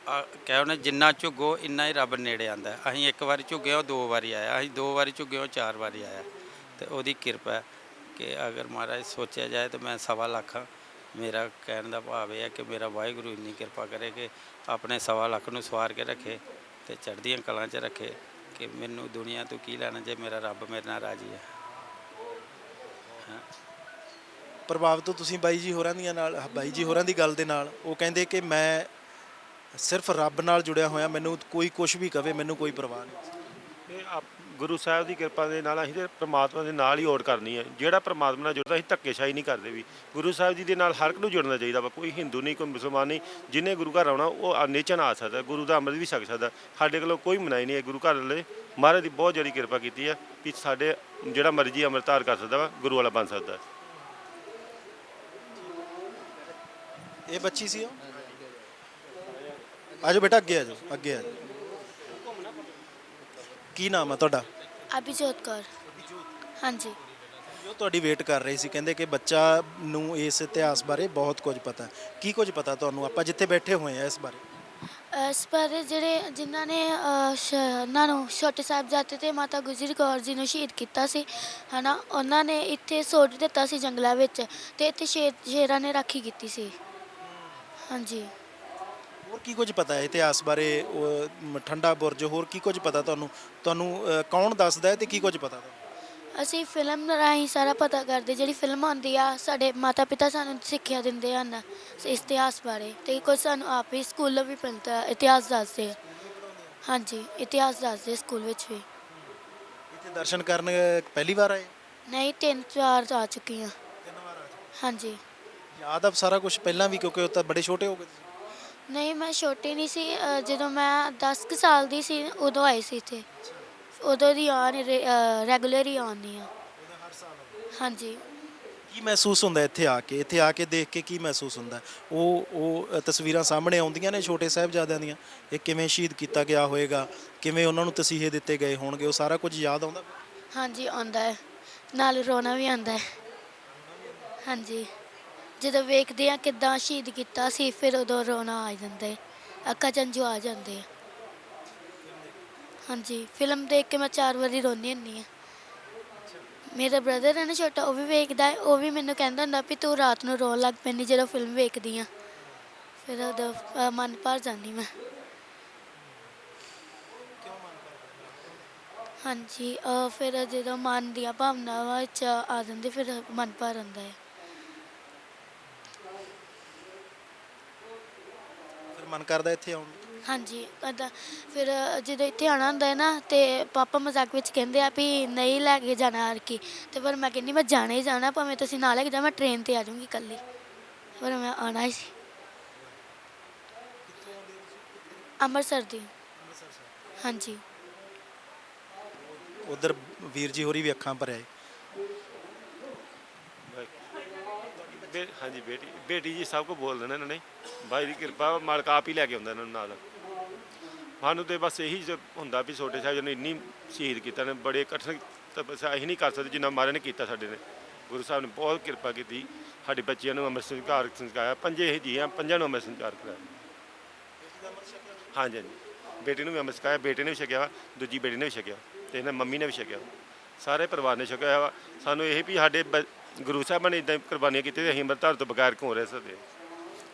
ਆ, ਕਹਿਓ ਜਿੰਨਾ ਝੁੱਗੋ ਇੰਨਾ ਹੀ ਰੱਬ ਨੇੜੇ ਆਂਦਾ। ਅਸੀਂ ਇੱਕ ਵਾਰੀ ਝੁੱਗੇ ਹਾਂ, ਦੋ ਵਾਰੀ ਆਇਆ। ਅਸੀਂ ਦੋ ਵਾਰੀ ਝੁੱਗੇ ਹਾਂ, ਚਾਰ ਵਾਰੀ ਆਇਆ। ਤੇ ਉਹਦੀ ਕਿਰਪਾ ਕਿ ਅਗਰ ਮਹਾਰਾਜ ਸੋਚਿਆ ਜਾਏ ਤਾਂ ਮੈਂ ਸਵਾ ਲੱਖ ਹਾਂ ਮੇਰਾ ਕਹਿਣ ਦਾ ਭਾਵ ਇਹ ਹੈ ਕਿ ਮੇਰਾ ਵਾਹਿਗੁਰੂ ਇੰਨੀ ਕਿਰਪਾ ਕਰੇ ਕਿ ਆਪਣੇ ਸਵਾ ਲੱਖ ਨੂੰ ਸਵਾਰ ਕੇ ਰੱਖੇ ਤੇ ਚੜ੍ਹਦੀਆਂ ਕਲਾਂ 'ਚ ਰੱਖੇ ਕਿ ਮੈਨੂੰ ਦੁਨੀਆ ਤੋਂ ਕੀ ਲੈਣਾ ਜੇ ਮੇਰਾ ਰੱਬ ਮੇਰੇ ਨਾਲ ਰਾਜੀ ਹੈ। ਪ੍ਰਭਾਵਿਤ ਹੋ, ਤੁਸੀਂ ਬਾਈ ਜੀ ਹੋਰਾਂ ਦੀਆਂ ਨਾਲ, ਬਾਈ ਜੀ ਹੋਰਾਂ ਦੀ ਗੱਲ ਦੇ ਨਾਲ, ਉਹ ਕਹਿੰਦੇ ਕਿ ਮੈਂ ਸਿਰਫ ਰੱਬ ਨਾਲ ਜੁੜਿਆ ਹੋਇਆ, ਮੈਨੂੰ ਕੋਈ ਕੁਝ ਵੀ ਕਵੇ, ਮੈਨੂੰ ਕੋਈ ਪਰਵਾਹ ਨਹੀਂ। ਇਹ ਆਪ- ਗੁਰੂ ਸਾਹਿਬ ਦੀ ਕਿਰਪਾ ਦੇ ਨਾਲ ਅਸੀਂ ਤੇ ਪ੍ਰਮਾਤਮਾ ਦੇ ਨਾਲ ਹੀ ਓੜ ਕਰਨੀ ਹੈ। ਜਿਹੜਾ ਪ੍ਰਮਾਤਮਾ ਨਾਲ ਜੁੜਦਾ, ਅਸੀਂ ਧੱਕੇਸ਼ਾਹੀ ਨਹੀਂ ਕਰਦੇ ਵੀ। ਗੁਰੂ ਸਾਹਿਬ ਜੀ ਦੇ ਨਾਲ ਹਰ ਇੱਕ ਨੂੰ ਜੁੜਨਾ ਚਾਹੀਦਾ ਵਾ, ਕੋਈ ਹਿੰਦੂ ਨਹੀਂ, ਕੋਈ ਮੁਸਲਮਾਨ ਨਹੀਂ ਜਿਹਨੇ ਗੁਰੂ ਘਰ ਆਉਣਾ, ਉਹ ਨੇਚਨ ਆ ਸਕਦਾ, ਗੁਰੂ ਦਾ ਅੰਮ੍ਰਿਤ ਵੀ ਛਕ ਸਕਦਾ। ਸਾਡੇ ਕੋਲੋਂ ਕੋਈ ਮਨਾਈ ਨਹੀਂ ਹੈ, ਗੁਰੂ ਘਰ ਵਾਲੇ ਮਹਾਰਾਜ ਦੀ ਬਹੁਤ ਜਿਹੜੀ ਕਿਰਪਾ ਕੀਤੀ ਹੈ ਕਿ ਸਾਡੇ ਜਿਹੜਾ ਮਰਜ਼ੀ ਅੰਮ੍ਰਿਤਧਾਰ ਕਰ ਸਕਦਾ ਵਾ, ਗੁਰੂ ਵਾਲਾ ਬਣ ਸਕਦਾ। ਇਹ ਬੱਚੀ ਸੀ ਉਹ? ਆਜੋ ਬੇਟਾ ਅੱਗੇ ਆਜੋ ਅੱਗੇ ਆਜੋ। ਕੀ ਨਾਮ ਹੈ ਤੁਹਾਡਾ? ਅਭਿਜੋਤ ਕੌਰ। ਹਾਂਜੀ। ਜੋ ਤੁਹਾਡੀ ਵੇਟ ਕਰ ਰਹੀ ਸੀ ਕਹਿੰਦੇ ਕਿ ਬੱਚਾ ਨੂੰ ਇਸ ਇਤਿਹਾਸ ਬਾਰੇ ਬਹੁਤ ਕੁਝ ਪਤਾ ਹੈ। ਕੀ ਕੁਝ ਪਤਾ ਤੁਹਾਨੂੰ? ਆਪਾਂ ਜਿੱਥੇ ਬੈਠੇ ਹੋਏ ਆ ਇਸ ਬਾਰੇ। ਇਸ ਬਾਰੇ ਜਿਹੜੇ ਜਿਨ੍ਹਾਂ ਨੇ ਸ਼- ਉਹਨਾਂ ਨੂੰ ਛੋਟੇ ਸਾਹਿਬਜ਼ਾਦੇ ਤੇ ਮਾਤਾ ਗੁਜਰੀ ਕੌਰ ਜੀ ਨੂੰ ਸ਼ਹੀਦ ਕੀਤਾ ਸੀ ਹਨਾ ਉਹਨਾਂ ਨੇ ਇੱਥੇ ਸੁੱਟ ਦਿੱਤਾ ਸੀ ਜੰਗਲਾਂ ਵਿੱਚ ਤੇ ਇੱਥੇ ਸ਼ੇਰ ਸ਼ੇਰਾਂ ਨੇ ਰਾਖੀ ਕੀਤੀ ਸੀ। ਹਾਂਜੀ। ਹੋਰ ਕੀ ਕੁਝ ਪਤਾ ਹੈ ਇਤਿਹਾਸ ਬਾਰੇ? ਉਹ, ਮ, ਠੰਡਾ ਬੁਰਜ ਹੋਰ ਕੀ ਕੁਝ ਪਤਾ ਤੁਹਾਨੂੰ? ਤੁਹਾਨੂੰ ਅ, ਕੌਣ ਦੱਸਦਾ ਹੈ ਤੇ ਕੀ ਕੁਝ ਪਤਾ ਤੁਹਾਨੂੰ? ਅਸੀਂ ਫਿਲਮ ਰਾਹੀਂ ਸਾਰਾ ਪਤਾ ਕਰਦੇ ਜਿਹੜੀ ਫਿਲਮ ਆਉਂਦੀ ਆ ਸਾਡੇ ਮਾਤਾ ਪਿਤਾ ਸਾਨੂੰ ਸਿੱਖਿਆ ਦਿੰਦੇ ਹਨ ਇਸ ਇਤਿਹਾਸ ਬਾਰੇ ਤੇ ਕੁਝ ਸਾਨੂੰ ਆਪ ਹੀ ਸਕੂਲੋਂ ਵੀ ਪੜ੍ਹਦਾ ਇਤਿਹਾਸ ਦੱਸਦੇ ਆ। ਹਾਂਜੀ ਇਤਿਹਾਸ ਦੱਸਦੇ ਸਕੂਲ ਵਿੱਚ ਵੀ। ਇੱਥੇ ਦਰਸ਼ਨ ਕਰਨ ਅ, ਪਹਿਲੀ ਵਾਰ ਆਏ? ਨਹੀਂ ਤਿੰਨ ਚਾਰ ਆ ਚੁੱਕੀ ਹਾਂ ਤਿੰਨ ਵਾਰ ਆ ਹਾਂਜੀ। ਯਾਦ ਆ ਸਾਰਾ ਕੁਝ ਪਹਿਲਾਂ ਵੀ ਕਿਉਂਕਿ ਉਹ ਤਾਂ ਬੜੇ ਛੋਟੇ ਹੋ ਗਏ ਤੁਸੀਂ। ਨਹੀਂ ਮੈਂ ਛੋਟੀ ਨਹੀਂ ਸੀ ਅ, ਜਦੋਂ ਮੈਂ 10 ਕੁ ਸਾਲ ਦੀ ਸੀ ਉਦੋਂ ਆਈ ਸੀ ਇੱਥੇ। ਉਦੋਂ ਦੀ ਆਨ ਰੈਗੂਲਰ ਹੀ ਆਉਂਦੀ ਆ। ਹਾਂਜੀ। ਕੀ ਮਹਿਸੂਸ ਹੁੰਦਾ ਇੱਥੇ ਆ ਕੇ? ਇੱਥੇ ਆ ਕੇ ਦੇਖ ਕੇ ਕੀ ਮਹਿਸੂਸ ਹੁੰਦਾ? ਉਹ ਉਹ ਅ, ਤਸਵੀਰਾਂ ਸਾਹਮਣੇ ਆਉਂਦੀਆਂ ਨੇ ਛੋਟੇ ਸਾਹਿਬਜ਼ਾਦਿਆਂ ਦੀਆਂ? ਇਹ ਕਿਵੇਂ ਸ਼ਹੀਦ ਕੀਤਾ ਗਿਆ ਹੋਵੇਗਾ ਕਿਵੇਂ ਉਹਨਾਂ ਨੂੰ ਤਸੀਹੇ ਦਿੱਤੇ ਗਏ ਹੋਣਗੇ? ਉਹ ਸਾਰਾ ਕੁਝ ਯਾਦ ਆਉਂਦਾ? ਹਾਂਜੀ ਆਉਂਦਾ ਹੈ। ਨਾਲ ਰੋਣਾ ਵੀ ਆਉਂਦਾ ਹੈ। ਹਾਂਜੀ। ਜਦੋਂ ਵੇਖਦੇ ਆ ਕਿਦਾਂ ਸ਼ਹੀਦ ਕੀਤਾ ਸੀ ਫਿਰ ਉਦੋਂ ਰੋਣਾ ਆ ਜਾਂਦਾ ਹੈ ਅੱਖਾਂ ਚੰਜੂ ਆ ਜਾਂਦੇ ਆ। ਹਾਂਜੀ ਫਿਲਮ ਦੇਖ ਕੇ ਮੈਂ ਚਾਰ ਵਾਰੀ ਰੋਂਦੀ ਹੁੰਦੀ ਆ ਮੇਰਾ ਬ੍ਰਦਰ ਹੈ ਨਾ ਛੋਟਾ ਉਹ ਵੀ ਵੇਖਦਾ ਹੈ ਉਹ ਵੀ ਮੈਨੂੰ ਕਹਿੰਦਾ ਹੁੰਦਾ ਵੀ ਤੂੰ ਰਾਤ ਨੂੰ ਰੋਣ ਲੱਗ ਪੈਂਦੀ ਜਦੋਂ ਫਿਲਮ ਵੇਖਦੀ ਆ ਫਿਰ ਉਦੋਂ ਅ, ਮਨ ਭਰ ਜਾਂਦੀ ਮੈਂ। ਹਾਂਜੀ ਅ, ਫਿਰ ਜਦੋਂ ਮਨ ਦੀਆਂ ਭਾਵਨਾਵਾਂ ਵਿੱਚ ਆ ਜਾਂਦੇ ਫਿਰ ਮਨ ਭਰ ਆਉਂਦਾ ਹੈ। ਮਨ ਕਰਦਾ ਇੱਥੇ ਆਉਣ ਨੂੰ। ਹਾਂਜੀ ਕਦਾ ਫਿਰ ਜਦੋਂ ਇੱਥੇ ਆਣਾ ਹੁੰਦਾ ਹੈ ਨਾ ਤੇ ਪਾਪਾ ਮਜ਼ਾਕ ਵਿੱਚ ਕਹਿੰਦੇ ਆ ਵੀ ਨਹੀਂ ਲੈ ਕੇ ਜਾਣਾ ਹਰ ਕੀ। ਤੇ ਪਰ ਮੈਂ ਕਹਿੰਦੀ ਮੈਂ ਜਾਣਾ ਹੀ ਜਾਣਾ ਭਾਵੇਂ ਤੁਸੀਂ ਨਾਲ ਲੈ ਕੇ ਜਾ ਮੈਂ ਟ੍ਰੇਨ ਤੇ ਆ ਜਾਊਂਗੀ ਇਕੱਲੀ। ਪਰ ਮੈਂ ਆਣਾ ਹੀ ਸੀ। ਅੰਮ੍ਰਿਤਸਰ ਦੀ। ਹਾਂਜੀ। ਉਧਰ ਵੀਰ ਜੀ ਹੋਰੀ ਵੀ ਅੱਖਾਂ ਭਰਿਆ ਬੇ ਹਾਂਜੀ ਬੇਟੀ ਬੇਟੀ ਜੀ ਸਭ ਕੁਝ ਬੋਲ ਦੇਣਾ ਇਹਨਾਂ ਨੇ। ਬਾਈ ਦੀ ਕਿਰਪਾ ਵਾ, ਮਾਲਕ ਆਪ ਹੀ ਲੈ ਕੇ ਆਉਂਦਾ ਇਹਨਾਂ ਨੂੰ ਨਾਲ। ਸਾਨੂੰ ਤੇ ਬਸ ਇਹੀ ਜ- ਹੁੰਦਾ ਵੀ ਛੋਟੇ ਸਾਹਿਬ ਨੇ ਇੰਨੀ ਸ਼ਹੀਦ ਕੀਤਾ ਨੇ ਬੜੇ ਕਠਿਨ ਤਪੱਸਿਆ ਅਸੀਂ ਨਹੀਂ ਕਰ ਸਕਦੇ ਜਿੰਨਾ ਮਹਾਰਾਜ ਨੇ ਕੀਤਾ ਸਾਡੇ ਨੇ। ਗੁਰੂ ਸਾਹਿਬ ਨੇ ਬਹੁਤ ਕਿਰਪਾ ਕੀਤੀ ਸਾਡੇ ਬੱਚਿਆਂ ਨੂੰ ਅੰਮ੍ਰਿਤ ਸੰਸਕਾਰ ਸੰਸਕਾਇਆ ਪੰਜੇ ਹੀ ਜੀ ਆ ਪੰਜਾਂ ਨੂੰ ਅੰਮ੍ਰਿਤ ਸੰਸਕਾਰ ਕਰਾਇਆ। ਹਾਂਜੀ ਹਾਂਜੀ। ਬੇਟੀ ਨੂੰ ਵੀ ਅੰਮ੍ਰਿਤ ਛਕਾਇਆ ਬੇਟੇ ਨੇ ਵੀ ਛਕਿਆ ਵਾ ਦੂਜੀ ਬੇਟੀ ਨੇ ਵੀ ਛਕਿਆ ਤੇ ਇਹਨਾਂ ਮੰਮੀ ਨੇ ਵੀ ਛਕਿਆ। ਸਾਰੇ ਪਰਿਵਾਰ ਨੇ ਛਕਿਆ ਵਾ। ਸਾਨੂੰ ਇਹ ਵੀ ਸਾਡੇ ਬ- ਗੁਰੂ ਸਾਹਿਬਾਂ ਨੇ ਇਦਾਂ ਕੁਰਬਾਨੀਆਂ ਕੀਤੀਆਂ ਤੇ ਅਸੀਂ ਅੰਮ੍ਰਿਤਧਾਰ ਤੋਂ ਬਗੈਰ ਕਿਉਂ ਰਹਿ ਸਕਦੇ?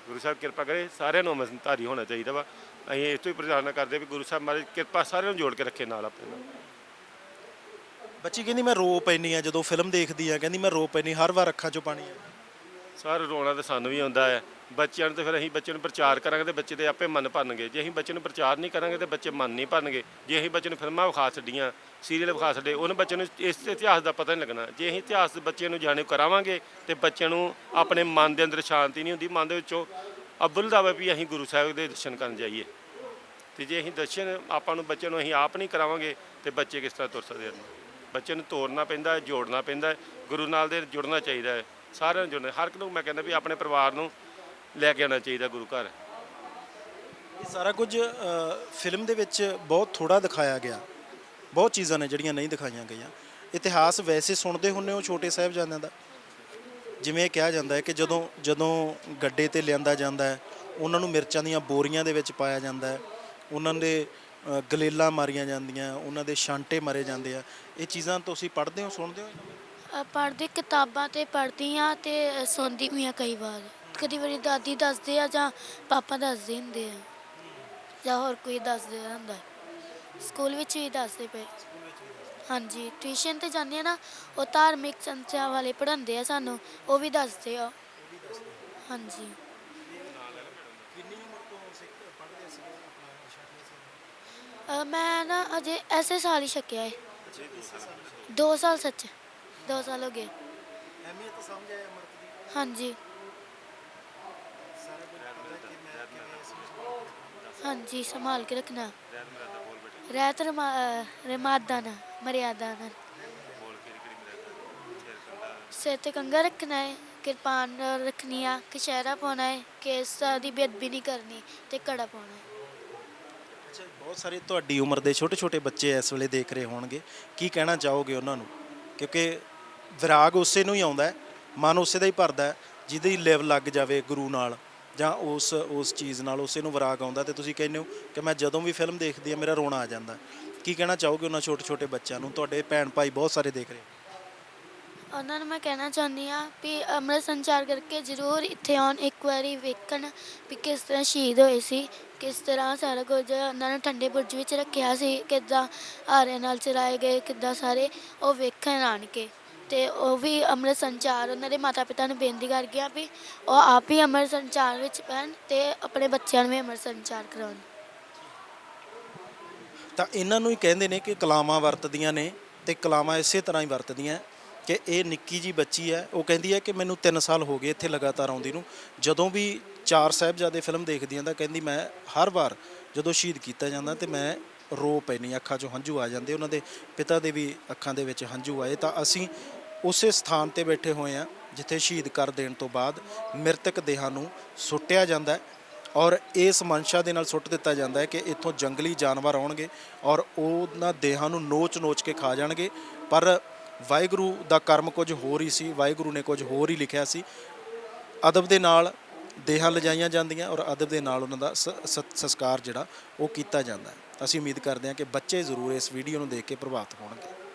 ਗੁਰੂ ਸਾਹਿਬ ਕਿਰਪਾ ਕਰੇ ਸਾਰਿਆਂ ਨੂੰ ਅੰਮ੍ਰਿਤਧਾਰੀ ਹੋਣਾ ਚਾਹੀਦਾ ਵਾ। ਅਸੀਂ ਇਸ ਤੋਂ ਹੀ ਪ੍ਰਾਰਥਨਾ ਕਰਦੇ ਵੀ ਗੁਰੂ ਸਾਹਿਬ ਮਹਾਰਾਜ ਕਿਰਪਾ ਸਾਰਿਆਂ ਨੂੰ ਜੋੜ ਕੇ ਰੱਖੇ ਨਾਲ ਆਪਣੇ ਨਾਲ। ਬੱਚੀ ਕਹਿੰਦੀ ਮੈਂ ਰੋ ਪੈਣੀ ਆ ਜਦੋਂ ਫਿਲਮ ਦੇਖਦੀ ਆ। ਕਹਿੰਦੀ ਮੈਂ ਰੋ ਪੈਣੀ ਹਰ ਵਾਰ ਅੱਖਾਂ 'ਚੋਂ ਪਾਣੀ ਆ ਸਾਰਾ ਰੋਣਾ ਤਾਂ ਸਾਨੂੰ ਵੀ ਆਉਂਦਾ ਹੈ ਬੱਚਿਆਂ ਨੂੰ ਤੇ ਫਿਰ ਅਸੀਂ ਬੱਚੇ ਨੂੰ ਪ੍ਰਚਾਰ ਕਰਾਂਗੇ ਤੇ ਬੱਚੇ ਦੇ ਆਪੇ ਮਨ ਭਰਨਗੇ। ਜੇ ਅਸੀਂ ਬੱਚੇ ਨੂੰ ਪ੍ਰਚਾਰ ਨਹੀਂ ਕਰਾਂਗੇ ਤੇ ਬੱਚੇ ਮਨ ਨਹੀਂ ਭਰਨਗੇ। ਜੇ ਅਸੀਂ ਬੱਚੇ ਨੂੰ ਫਿਲਮਾਂ ਵਿਖਾ ਛੱਡੀਆਂ, ਸੀਰੀਅਲ ਵਿਖਾ ਛੱਡੇ, ਉਹਨਾਂ ਬੱਚੇ ਨੂੰ ਇਸ ਇਤਿਹਾਸ ਦਾ ਪਤਾ ਨਹੀਂ ਲੱਗਣਾ। ਜੇ ਅਸੀਂ ਇਤਿਹਾਸ ਦੇ ਬੱਚੇ ਨੂੰ ਜਾਣੂ ਕਰਾਵਾਂਗੇ ਤੇ ਬੱਚਿਆਂ ਨੂੰ ਆਪਣੇ ਮਨ ਦੇ ਅੰਦਰ ਸ਼ਾਂਤੀ ਨਹੀਂ ਹੁੰਦੀ, ਮਨ ਦੇ ਵਿੱਚੋਂ ਅਬੁੱਲ ਦਾ ਵੀ ਅਸੀਂ ਗੁਰੂ ਸਾਹਿਬ ਦੇ ਦਰਸ਼ਨ ਕਰਨ ਜਾਈਏ। ਤੇ ਜੇ ਅਸੀਂ ਦਰਸ਼ਨ ਆਪਾਂ ਨੂੰ ਬੱਚੇ ਨੂੰ ਅਸੀਂ ਆਪ ਨਹੀਂ ਕਰਾਵਾਂਗੇ ਤੇ ਬੱਚੇ ਕਿਸ ਤਰ੍ਹਾਂ ਤੁਰ ਸਕਦੇ ਹਨ? ਬੱਚੇ ਨੂੰ ਤੋਰਨਾ ਪੈਂਦਾ, ਜੋੜਨਾ ਪੈਂਦਾ, ਗੁਰੂ ਨਾਲ ਦੇ ਜੁੜਨਾ ਚਾਹੀਦਾ ਹੈ। ਸਾਰਿਆਂ ਨੂੰ ਜੁੜਨਾ, ਹਰ ਇੱਕ ਨੂੰ ਮੈਂ ਕਹਿੰਦਾ ਵੀ ਆਪਣੇ ਪਰਿਵਾਰ ਨੂੰ ਲੈ ਕੇ ਆਉਣਾ ਚਾਹੀਦਾ ਗੁਰੂ ਘਰ। ਇਹ ਸਾਰਾ ਕੁਝ ਫਿਲਮ ਦੇ ਵਿੱਚ ਬਹੁਤ ਥੋੜਾ ਦਿਖਾਇਆ ਗਿਆ। ਬਹੁਤ ਚੀਜ਼ਾਂ ਨੇ ਜਿਹੜੀਆਂ ਨਹੀਂ ਦਿਖਾਈਆਂ ਗਈਆਂ। ਇਤਿਹਾਸ ਵੈਸੇ ਸੁਣਦੇ ਹੁੰਨੇ ਹੋ ਛੋਟੇ ਸਾਹਿਬਜ਼ਾਦਿਆਂ ਦਾ? ਜਿਵੇਂ ਇਹ ਕਿਹਾ ਜਾਂਦਾ ਹੈ ਕਿ ਜਦੋਂ ਜਦੋਂ ਗੱਡੇ ਤੇ ਲਿਆਂਦਾ ਜਾਂਦਾ ਹੈ ਉਹਨਾਂ ਨੂੰ ਮਿਰਚਾਂ ਦੀਆਂ ਬੋਰੀਆਂ ਦੇ ਵਿੱਚ ਪਾਇਆ ਜਾਂਦਾ ਹੈ। ਉਹਨਾਂ ਦੇ ਗਲੇਲਾਂ ਮਾਰੀਆਂ ਜਾਂਦੀਆਂ ਉਹਨਾਂ ਦੇ ਛਾਂਟੇ ਮਾਰੇ ਜਾਂਦੇ ਆ। ਇਹ ਚੀਜ਼ਾਂ ਤੁਸੀਂ ਪੜ੍ਹਦੇ ਹੋ ਸੁਣਦੇ ਹੋ? ਪੜ੍ਹਦੀ ਕਿਤਾਬਾਂ ਤੇ ਪੜ੍ਹਦੀ ਆ ਤੇ ਸੁਣਦੀ ਵੀ ਆ ਕਈ ਵਾਰ। ਕਦੀ ਵਾਰੀ ਦਾਦੀ ਦੱਸਦੇ ਆ ਜਾਂ ਪਾਪਾ ਦੱਸਦੇ ਹੁੰਦੇ ਆ। ਜਾਂ ਹੋਰ ਕੋਈ ਦੱਸਦੇ ਹੁੰਦਾ। ਸਕੂਲ ਵਿੱਚ ਵੀ ਦੱਸਦੇ ਪਏ। ਹਾਂਜੀ ਟਿਊਸ਼ਨ ਤੇ ਜਾਂਦੇ ਆ ਨਾ ਉਹ ਧਾਰਮਿਕ ਸੰਚਾ ਵਾਲੇ ਪੜ੍ਹਾਉਂਦੇ ਆ ਸਾਨੂੰ ਉਹ ਵੀ ਦੱਸਦੇ ਆ। ਹਾਂਜੀ। ਅ, ਮੈਂ ਨਾ ਅਜੇ ਐਸੇ ਸਾਲ ਹੀ ਛਕਿਆ ਹੈ 2 ਸਾਲ ਸੱਚ 2 ਸਾਲ ਹੋ ਗਏ। ਅਹਿਮੀਅਤ ਸਮਝ ਆਇਆ ਅਮਰਤ ਦੀ। ਹਾਂਜੀ ਸਾਰਾ ਕੁਝ ਪਤਾ ਕਿ ਮੈਂ ਕਿਵੇਂ ਇਸ ਵਿੱਚ ਹਾਂਜੀ ਸੰਭਾਲ ਕੇ ਰੱਖਣਾ। ਰਹਿਤ ਰਮਾ- ਅ, ਰਮਾਦਾ ਨਾ ਮਰਿਆਦਾ ਨਾਲ। ਸਿਰ ਤੇ ਕੰਗਾ ਰੱਖਣਾ ਹੈ ਕਿਰਪਾਨ ਰੱਖਣੀ ਆ ਕਸ਼ਹਿਰਾ ਪਾਉਣਾ ਹੈ ਕੇਸ ਦੀ ਬੇਅਦਬੀ ਨਹੀਂ ਕਰਨੀ ਤੇ ਕੜਾ ਪਾਉਣਾ ਹੈ ਅੱਛਾ ਬਹੁਤ ਸਾਰੇ ਤੁਹਾਡੀ ਉਮਰ ਦੇ ਛੋਟੇ ਛੋਟੇ ਬੱਚੇ ਇਸ ਵੇਲੇ ਦੇਖ ਰਹੇ ਹੋਣਗੇ। ਕੀ ਕਹਿਣਾ ਚਾਹੋਗੇ ਉਹਨਾਂ ਨੂੰ? ਕਿਉਂਕਿ ਵਿਰਾਗ ਉਸੇ ਨੂੰ ਹੀ ਆਉਂਦਾ ਹੈ ਮਨ ਉਸੇ ਦਾ ਹੀ ਭਰਦਾ ਹੈ ਜਿਹਦੀ ਲਿਵ ਲੱਗ ਜਾਵੇ ਗੁਰੂ ਨਾਲ। ਜਾਂ ਉਸ ਉਸ ਚੀਜ਼ ਨਾਲ ਉਸੇ ਨੂੰ ਵਿਰਾਗ ਆਉਂਦਾ ਤੇ ਤੁਸੀਂ ਕਹਿੰਦੇ ਹੋ ਕਿ ਮੈਂ ਜਦੋਂ ਵੀ ਫਿਲਮ ਦੇਖਦੀ ਆ ਮੇਰਾ ਰੋਣਾ ਆ ਜਾਂਦਾ। ਕੀ ਕਹਿਣਾ ਚਾਹੋਗੇ ਉਹਨਾਂ ਛੋਟੇ ਛੋਟੇ ਬੱਚਿਆਂ ਨੂੰ? ਤੁਹਾਡੇ ਭੈਣ ਭਾਈ ਬਹੁਤ ਸਾਰੇ ਦੇਖ ਰਹੇ ਉਹਨਾਂ ਨੂੰ ਮੈਂ ਕਹਿਣਾ ਚਾਹੁੰਦੀ ਆ ਵੀ ਅੰਮ੍ਰਿਤ ਸੰਚਾਰ ਕਰਕੇ ਜ਼ਰੂਰ ਇੱਥੇ ਆਉਣ, ਇੱਕ ਵਾਰੀ ਵੇਖਣ ਵੀ ਕਿਸ ਤਰ੍ਹਾਂ ਸ਼ਹੀਦ ਹੋਏ ਸੀ, ਕਿਸ ਤਰ੍ਹਾਂ ਸਾਰਾ ਕੁਝ ਉਹਨਾਂ ਨੂੰ ਠੰਡੇ ਬੁਰਜ ਵਿੱਚ ਰੱਖਿਆ ਸੀ, ਕਿੱਦਾਂ ਆਰਿਆਂ ਨਾਲ ਚਰਾਏ ਗਏ, ਕਿੱਦਾਂ ਸਾਰੇ ਉਹ ਵੇਖਣ ਆਣ ਕੇ ਤੇ ਉਹ ਵੀ ਅੰਮ੍ਰਿਤ ਸੰਚਾਰ ਉਹਨਾਂ ਦੇ ਮਾਤਾ ਪਿਤਾ ਨੂੰ ਬੇਨਤੀ ਕਰ ਗਿਆ ਵੀ ਉਹ ਆਪ ਹੀ ਅੰਮ੍ਰਿਤ ਸੰਚਾਰ ਵਿੱਚ ਪੈਣ ਤੇ ਆਪਣੇ ਬੱਚਿਆਂ ਨੂੰ ਵੀ ਅੰਮ੍ਰਿਤ ਸੰਚਾਰ ਕਰਾਉਣ। ਤਾਂ ਇਹਨਾਂ ਨੂੰ ਹੀ ਕਹਿੰਦੇ ਨੇ ਕਿ ਕਲਾਮਾਂ ਵਰਤਦੀਆਂ ਨੇ ਤੇ ਕਲਾਮਾਂ ਇਸੇ ਤਰ੍ਹਾਂ ਹੀ ਵਰਤਦੀਆਂ ਕਿ ਇਹ ਨਿੱਕੀ ਜੀ ਬੱਚੀ ਹੈ, ਉਹ ਕਹਿੰਦੀ ਹੈ ਕਿ ਮੈਨੂੰ 3 ਸਾਲ ਹੋ ਗਏ ਇੱਥੇ ਲਗਾਤਾਰ ਆਉਂਦੀ ਨੂੰ। ਜਦੋਂ ਵੀ ਚਾਰ ਸਾਹਿਬਜ਼ਾਦੇ ਫਿਲਮ ਦੇਖਦੀ ਹਾਂ ਤਾਂ ਕਹਿੰਦੀ ਮੈਂ ਹਰ ਵਾਰ ਜਦੋਂ ਸ਼ਹੀਦ ਕੀਤਾ ਜਾਂਦਾ ਤੇ ਮੈਂ ਰੋ ਪੈਣੀ ਅੱਖਾਂ 'ਚੋਂ ਹੰਝੂ ਆ ਜਾਂਦੇ, ਉਹਨਾਂ ਦੇ ਪਿਤਾ ਦੇ ਵੀ ਅੱਖਾਂ ਦੇ ਵਿੱਚ ਹੰਝੂ ਆਏ। ਤਾਂ ਅਸੀਂ ਉਸੇ ਸਥਾਨ ਤੇ ਬੈਠੇ ਹੋਏ ਆ, ਜਿੱਥੇ ਸ਼ਹੀਦ ਕਰ ਦੇਣ ਤੋਂ ਬਾਅਦ ਮ੍ਰਿਤਕ ਦੇਹਾਂ ਨੂੰ ਸੁੱਟਿਆ ਜਾਂਦਾ ਹੈ ਔਰ ਇਸ ਮਨਸ਼ਾ ਦੇ ਨਾਲ ਸੁੱਟ ਦਿੱਤਾ ਜਾਂਦਾ ਹੈ ਕਿ ਇੱਥੋਂ ਜੰਗਲੀ ਜਾਨਵਰ ਆਉਣਗੇ ਔਰ ਉਹਨਾਂ ਦੇਹਾਂ ਨੂੰ ਨੋਚ-ਨੋਚ ਕੇ ਖਾ ਜਾਣਗੇ। ਪਰ ਵਾਹਿਗੁਰੂ ਦਾ ਕਰਮ ਕੁਝ ਹੋਰ ਹੀ ਸੀ, ਵਾਹਿਗੁਰੂ ਨੇ ਕੁਝ ਹੋਰ ਹੀ ਲਿਖਿਆ ਸੀ। ਅਦਬ ਦੇ ਨਾਲ ਦੇਹਾਂ ਲਿਜਾਈਆਂ ਜਾਂਦੀਆਂ ਔਰ ਅਦਬ ਦੇ ਨਾਲ ਉਹਨਾਂ ਦਾ ਸ- ਸ- ਸੰਸਕਾਰ ਜਿਹੜਾ ਉਹ ਕੀਤਾ ਜਾਂਦਾ ਹੈ। ਅਸੀਂ ਉਮੀਦ ਕਰਦੇ ਹਾਂ ਕਿ ਬੱਚੇ ਜ਼ਰੂਰ ਇਸ ਵੀਡੀਓ ਨੂੰ ਦੇਖ ਕੇ ਪ੍ਰਭਾਵਿਤ ਹੋਣਗੇ।